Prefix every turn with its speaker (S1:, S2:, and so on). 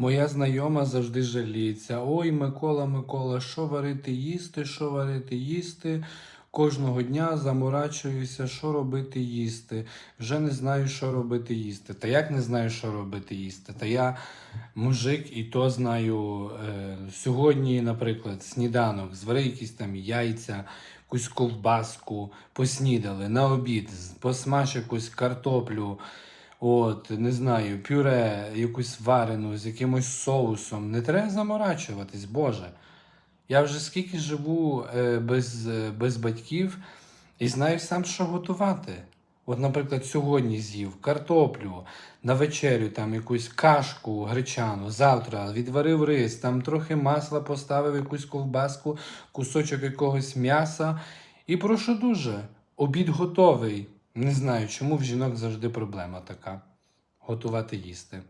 S1: Моя знайома завжди жаліється. Ой, Микола, Микола, що варити їсти, що варити їсти. Кожного дня заморачуюся, що робити їсти. Вже не знаю, що робити їсти. Та як не знаю, що робити їсти? Та я мужик, і то знаю. Е, сьогодні, наприклад, сніданок, звари якісь там яйця, якусь ковбаску, поснідали на обід, посмаж якусь картоплю. От, не знаю, пюре, якусь варену з якимось соусом. Не треба заморачуватись, Боже. Я вже скільки живу е, без, е, без батьків і знаю сам, що готувати. От, наприклад, сьогодні з'їв картоплю, на вечерю там якусь кашку гречану, завтра відварив рис, там трохи масла поставив, якусь ковбаску, кусочок якогось м'яса. І прошу дуже, обід готовий. Не знаю, чому в жінок завжди проблема така готувати їсти.